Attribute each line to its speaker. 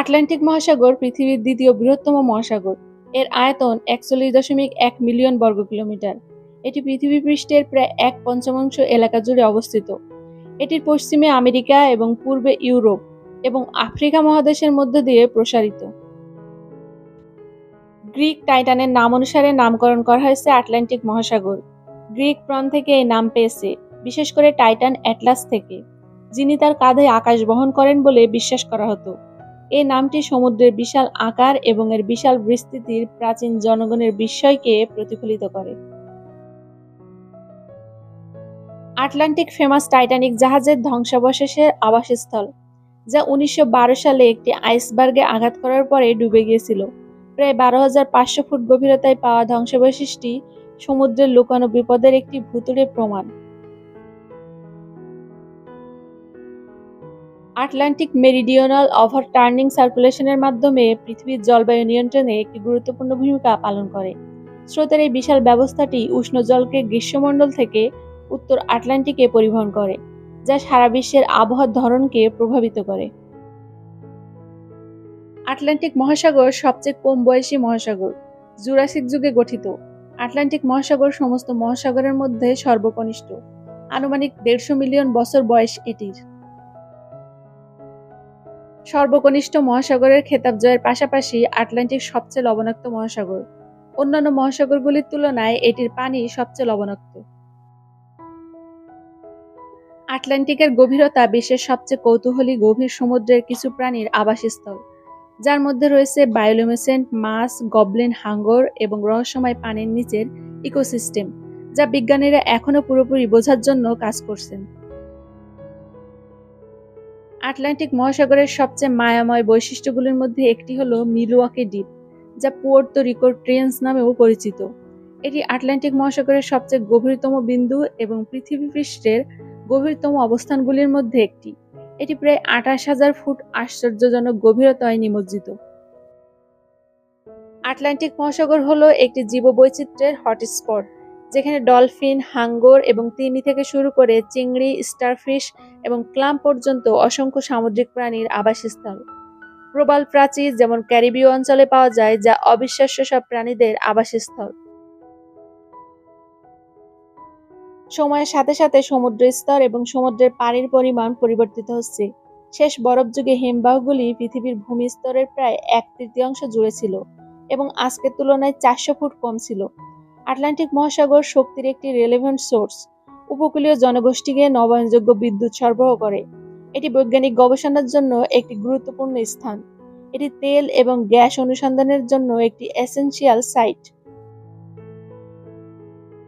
Speaker 1: Atlantic মহাসাগর পৃথিবীর দ্বিতীয় বৃহত্তম মহাসাগর। এর আয়তন একচল্লিশ দশমিক এক মিলিয়ন বর্গ কিলোমিটার। এটি পৃথিবী পৃষ্ঠের প্রায় এক পঞ্চমাংশ এলাকা জুড়ে অবস্থিত। এটির পশ্চিমে আমেরিকা এবং পূর্বে ইউরোপ এবং আফ্রিকা মহাদেশের মধ্য দিয়ে প্রসারিত। গ্রিক টাইটানের নাম অনুসারে নামকরণ করা হয়েছে আটলান্টিক মহাসাগর। গ্রিক প্রণ থেকে এই নাম পেয়েছে, বিশেষ করে টাইটান অ্যাটলাস থেকে, যিনি তার কাঁধে আকাশ বহন করেন বলে বিশ্বাস করা হতো। এই নামটি সমুদ্রের বিশাল আকার এবং এর বিশাল বিস্তৃতির প্রাচীন জনগণের বিস্ময়কে প্রতিফলিত করে। আটলান্টিক ফেমাস টাইটানিক জাহাজের ধ্বংসাবশেষের আবাসস্থল, যা উনিশশো বারো সালে একটি আইসবার্গে আঘাত করার পরে ডুবে গিয়েছিল। প্রায় বারো হাজার পাঁচশো ফুট গভীরতায় পাওয়া ধ্বংসাবশেষটি সমুদ্রের লুকানো বিপদের একটি ভুতুড়ে প্রমাণ। আটলান্টিক মেরিডিওনাল ওভার টার্নিং সার্কুলেশনের মাধ্যমে পৃথিবীর জলবায়ু নিয়ন্ত্রণে একটি গুরুত্বপূর্ণ ভূমিকা পালন করে। স্রোতের এই বিশাল ব্যবস্থাটি উষ্ণ জলকে গ্রীষ্মমণ্ডল থেকে উত্তর আটলান্টিকে পরিবহন করে, যা সারা বিশ্বের আবহাওয়ার ধরনকে প্রভাবিত করে। আটলান্টিক মহাসাগর সবচেয়ে কম বয়সী মহাসাগর, জুরাসিক যুগে গঠিত। আটলান্টিক মহাসাগর সমস্ত মহাসাগরের মধ্যে সর্বকনিষ্ঠ। আনুমানিক দেড়শো মিলিয়ন বছর বয়স এটির। সর্বকনিষ্ঠ মহাসাগরের খেতাব জয়ের পাশাপাশি আটলান্টিক সবচেয়ে লবণাক্ত মহাসাগর। অন্যান্য মহাসাগরগুলির তুলনায় এটির পানি সবচেয়ে লবণাক্ত। আটলান্টিকের গভীরতা বিশ্বের সবচেয়ে কৌতূহলী গভীর সমুদ্রের কিছু প্রাণীর আবাসস্থল। যার মধ্যে রয়েছে বায়োলুমিসেন্ট মাছ, গবলিন হাঙ্গর এবং রহস্যময় পানির নিচের ইকোসিস্টেম, যা বিজ্ঞানীরা এখনও পুরোপুরি বোঝার জন্য কাজ করছেন। আটলান্টিক মহাসাগরের সবচেয়ে মায়াময় বৈশিষ্ট্যগুলির মধ্যে একটি হল মিলুয়াকে দ্বীপ, যা পুয়ার্তো রিকো ট্রেন্স নামেও পরিচিত। এটি আটলান্টিক মহাসাগরের সবচেয়ে গভীরতম বিন্দু এবং পৃথিবী পৃষ্ঠের গভীরতম অবস্থানগুলির মধ্যে একটি। এটি প্রায় আঠাশ হাজার ফুট আশ্চর্যজনক গভীরতায় নিমজ্জিত। আটলান্টিক মহাসাগর হল একটি জীববৈচিত্র্যের হটস্পট। যেখানে ডলফিন, হাঙ্গর এবং তিমি থেকে শুরু করে চিংড়ি, স্টারফিশ এবং ক্লাম পর্যন্ত অসংখ্য সামুদ্রিক প্রাণীর আবাসস্থল। প্রবাল প্রাচীর যেমন ক্যারিবীয় অঞ্চলে পাওয়া যায়, যা অবিশ্বাস্য সব প্রাণীদের আবাসস্থল। সময়ের সাথে সাথে সমুদ্রের স্তর এবং সমুদ্রের পানির পরিমাণ পরিবর্তিত হচ্ছে। শেষ বরফ যুগে হিমবাহগুলি পৃথিবীর ভূমি স্তরের প্রায় এক তৃতীয়াংশ জুড়ে ছিল এবং আজকের তুলনায় চারশো ফুট কম ছিল। আটলান্টিক মহাসাগর শক্তির একটি রেলেভেন্ট সোর্স উপকূলীয় জনগোষ্ঠীকে নবায়নযোগ্য বিদ্যুৎ সরবরাহ করে। এটি বৈজ্ঞানিক গবেষণার জন্য একটি গুরুত্বপূর্ণ স্থান। এটি তেল এবং গ্যাস অনুসন্ধানের জন্য একটি এসেনশিয়াল সাইট